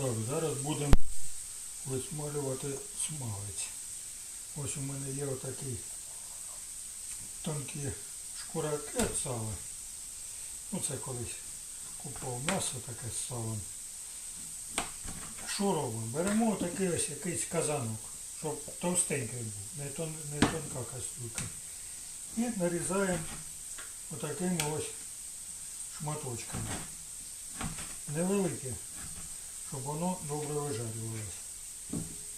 Так, зараз будемо висмалювати смалець. Ось у мене є отакі тонкі шкураки від сала. Ну це колись купував м'ясо таке з салом. Що робимо? Беремо такий ось якийсь казанок, щоб товстенький був, не, тон, не тонка кастрюлька. І нарізаємо отакими ось шматочками. Невелике, щоб воно добре вижарювалося.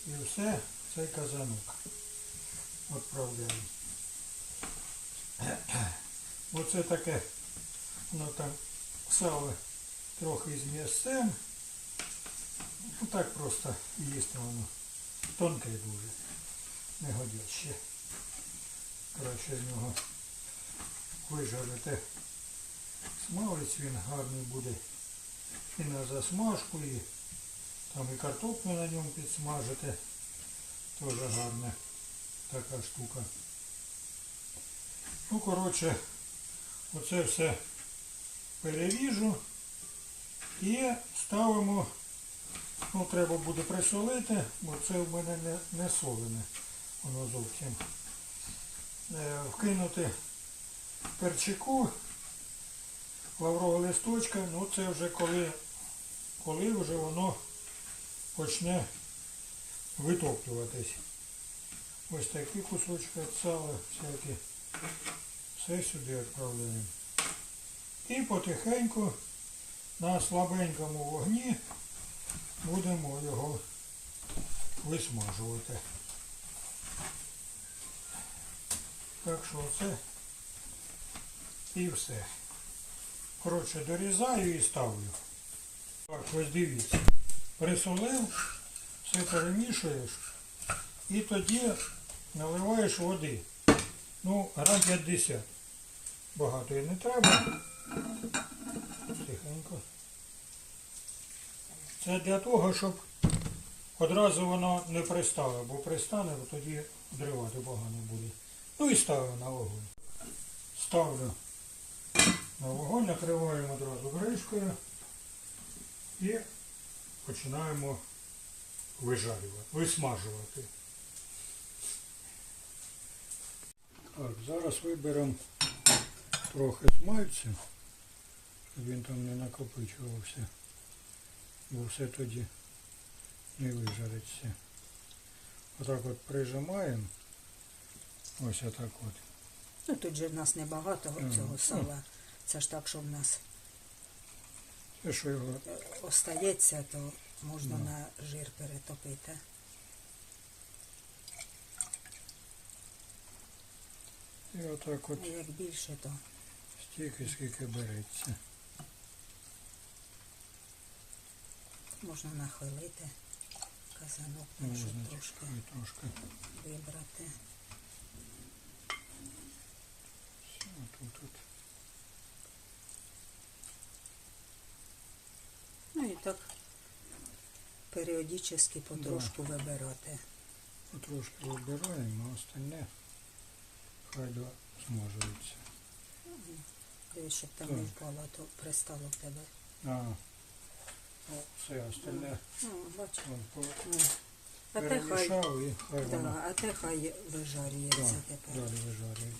І все цей казанок відправляємо. Оце таке, воно там сало трохи з м'ясцем. Ну так просто їсти воно. Тонке дуже. Не годяще. Краще з нього вижарити смалець, він гарний буде і на засмажку, і там і картоплю на ньому підсмажити. Теж гарна така штука. Ну, коротше, оце все переріжу і ставимо, ну треба буде присолити, бо це в мене не, не солене, воно зовсім. Е, вкинути перчику, лаврового листочка, ну це вже коли, коли вже воно почне витоплюватись. Ось такі кусочки від сала, всякі. Все сюди відправляємо. І потихеньку на слабенькому вогні будемо його висмажувати. Так що це і все. Коротше, дорізаю і ставлю. Так, ось дивіться. Присолив, все перемішуєш і тоді наливаєш води. Ну, грам 50. Багато і не треба. Тихенько. Це для того, щоб одразу воно не пристало, бо пристане, то тоді дривати погано буде. Ну і ставлю на вогонь. Ставлю на вогонь, накриваємо одразу кришкою і починаємо вижарювати, висмажувати. Так, зараз виберемо трохи смальцю, щоб він там не накопичувався, бо все тоді не вижариться. Отак от прижимаємо. Ось отак от. Ну тут же в нас небагато цього сала. Це ж так, що в нас Що його остається, то можна Ну. на жир перетопити. і отак от А як більше, то стільки, скільки береться. можна нахилити казанок, так, щоб трошки трошки. вибрати. Все, тут, тут. Ну і так періодично потрошку вибирати. Трошки вибираємо, а остальне хай до змажується. Дивись, щоб там не впало, то пристало в тебе. А, ну, все, остальне Ну, по-. А те хай, і хай да, воно а те хай вижарюється да, тепер. далі вижарює.